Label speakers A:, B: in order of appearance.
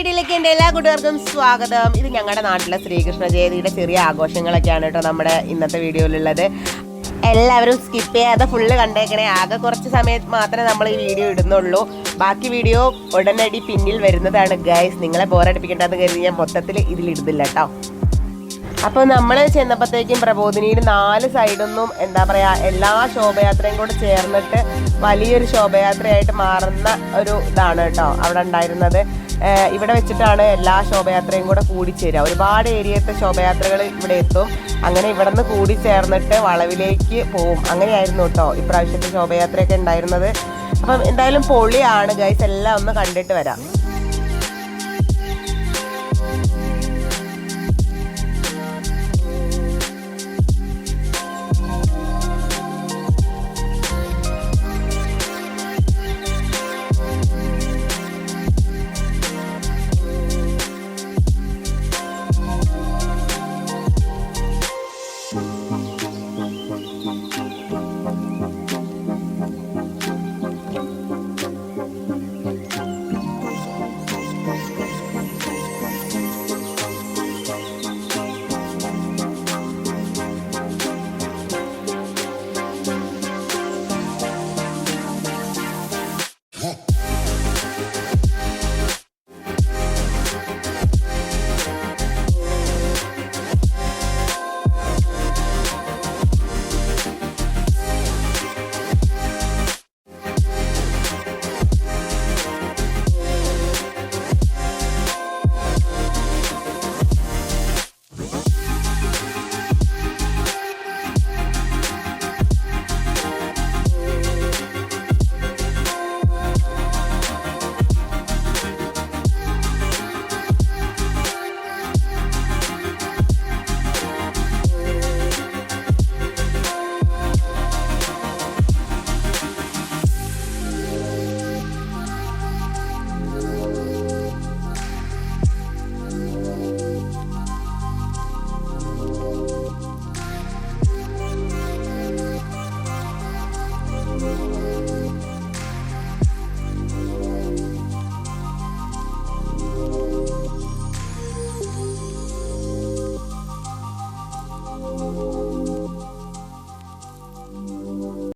A: വീഡിയോയിലേക്ക് എന്റെ എല്ലാ കൂട്ടുകാർക്കും സ്വാഗതം. ഇത് ഞങ്ങളുടെ നാട്ടിലെ ശ്രീകൃഷ്ണ ജയതിയുടെ ചെറിയ ആഘോഷങ്ങളൊക്കെയാണ് കേട്ടോ നമ്മുടെ ഇന്നത്തെ വീഡിയോയിലുള്ളത്. എല്ലാവരും സ്കിപ്പ് ചെയ്യാതെ ഫുള്ള് കണ്ടേക്കണേ. ആകെ കുറച്ച് സമയത്ത് മാത്രമേ നമ്മൾ ഈ വീഡിയോ ഇടുന്നുള്ളൂ. ബാക്കി വീഡിയോ ഉടനടി പിന്നിൽ വരുന്നതാണ് ഗൈസ് നിങ്ങളെ പോരടിപ്പിക്കേണ്ടതെന്ന് കരുതി ഞാൻ മൊത്തത്തിൽ ഇതിലിടുന്നില്ല കേട്ടോ. അപ്പോൾ നമ്മൾ ചെന്നപ്പോഴത്തേക്കും പ്രബോധിനിയിൽ നാല് സൈഡൊന്നും എന്താ പറയുക എല്ലാ ശോഭയാത്രയും കൂടെ ചേർന്നിട്ട് വലിയൊരു ശോഭയാത്രയായിട്ട് മാറുന്ന ഒരു ഇതാണ് കേട്ടോ അവിടെ ഉണ്ടായിരുന്നത്. ഇവിടെ വെച്ചിട്ടാണ് എല്ലാ ശോഭയാത്രയും കൂടെ കൂടിച്ചേരുക. ഒരുപാട് ഏരിയത്തെ ശോഭയാത്രകൾ ഇവിടെ എത്തും. അങ്ങനെ ഇവിടെ നിന്ന് കൂടി ചേർന്നിട്ട് വളവിലേക്ക് പോവും. അങ്ങനെയായിരുന്നു കേട്ടോ ഇപ്രാവശ്യത്തെ ശോഭയാത്രയൊക്കെ ഉണ്ടായിരുന്നത്. അപ്പം എന്തായാലും പൊളിയാണ് ഗൈസ് എല്ലാം ഒന്ന് കണ്ടിട്ട് വരാം. Thank you.